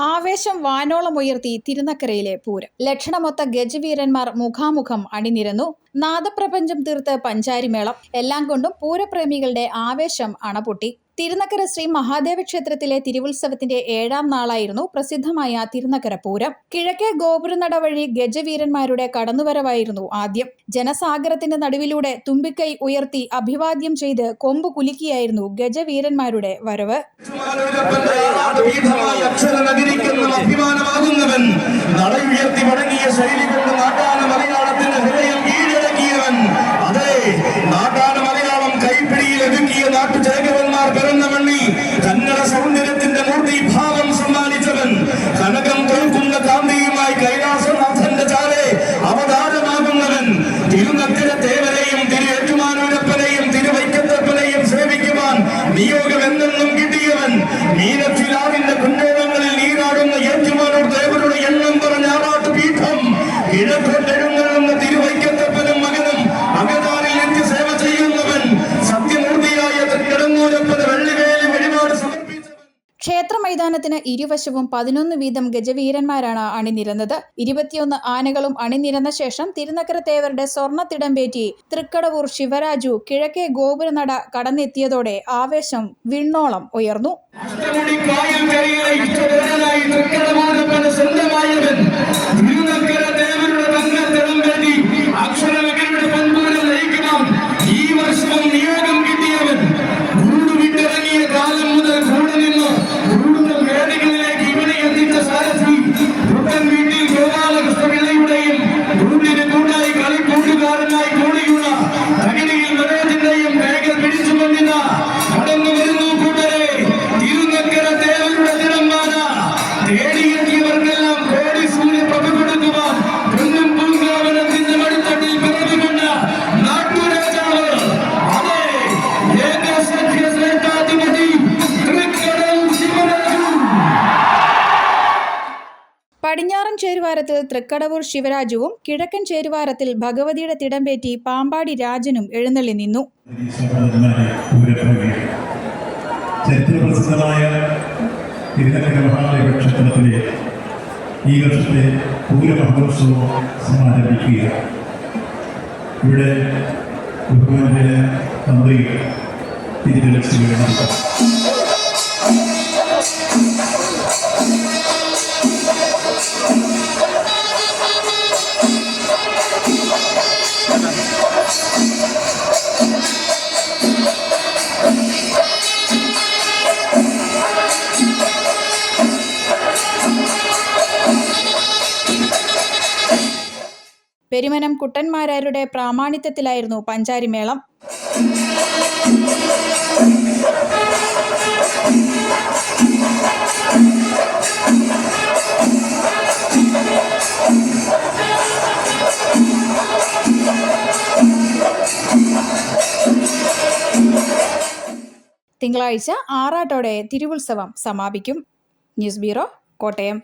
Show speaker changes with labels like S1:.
S1: ആവേശം വാനോളം ഉയർത്തി തിരുനക്കരയിലെ പൂരം. ലക്ഷണമൊത്ത ഗജവീരന്മാർ മുഖാമുഖം അണിനിരന്നു. നാദപ്രപഞ്ചം തീർത്ത് പഞ്ചാരിമേളം. എല്ലാം കൊണ്ടും പൂരപ്രേമികളുടെ ആവേശം അണപൊട്ടി. തിരുനക്കര ശ്രീ മഹാദേവ ക്ഷേത്രത്തിലെ തിരുവുത്സവത്തിന്റെ ഏഴാം നാളായിരുന്നു പ്രസിദ്ധമായ തിരുനക്കര പൂരം. കിഴക്കേ ഗോപുരനട വഴി ഗജവീരന്മാരുടെ കടന്നുവരവായിരുന്നു ആദ്യം. ജനസാഗരത്തിന്റെ നടുവിലൂടെ തുമ്പിക്കൈ ഉയർത്തി അഭിവാദ്യം ചെയ്ത് കൊമ്പ് കുലുക്കിയായിരുന്നു ഗജവീരന്മാരുടെ വരവ്.
S2: അഭിമാനമാകുന്നവൻ മടങ്ങിയ ശൈലി നാട്ടുചേകവന്മാർ പിറന്ന മണ്ണി കന്നഡ സൗന്ദര്യത്തിന്റെ മൂർത്തി ഭാവം സമ്മാനിച്ചവൻ കനകം
S1: ക്ഷേത്ര മൈതാനത്തിന് ഇരുവശവും പതിനൊന്ന് വീതം ഗജവീരന്മാരാണ് അണിനിരന്നത്. ഇരുപത്തിയൊന്ന് ആനകളും അണിനിരന്ന ശേഷം തിരുനക്കര തേവരുടെ സ്വർണത്തിടമ്പേറ്റി തൃക്കടവൂർ ശിവരാജു കിഴക്കേ ഗോപുരനട കടന്നെത്തിയതോടെ ആവേശം വിണ്ണോളം ഉയർന്നു.
S2: ഈ വർഷം നിയോഗം
S1: പടിഞ്ഞാറൻ ചേരുവാരത്തിൽ തൃക്കടവൂർ ശിവരാജുവും കിഴക്കൻ ചേരുവാരത്തിൽ ഭഗവതിയുടെ തിടമ്പേറ്റി പാമ്പാടി രാജനും എഴുന്നള്ളി നിന്നു.
S3: ചരിത്രപ്രസിദ്ധമായ തിരുനക്കര ക്ഷേത്രത്തിലെ ഈ വർഷത്തെ പൂരമഹോത്സവം സമാരംഭിക്കുക ഇവിടെ ബഹുമാനായ തന്ത്രി തിരുവലക്ഷ്മി നടത്തും
S1: പെരുമനം കുട്ടന്മാരാരുടെ പ്രാമാണിത്വത്തിലായിരുന്നു പഞ്ചാരിമേളം. തിങ്കളാഴ്ച ആറാട്ടോടെ തിരുവുത്സവം സമാപിക്കും. News bureau Kottayam.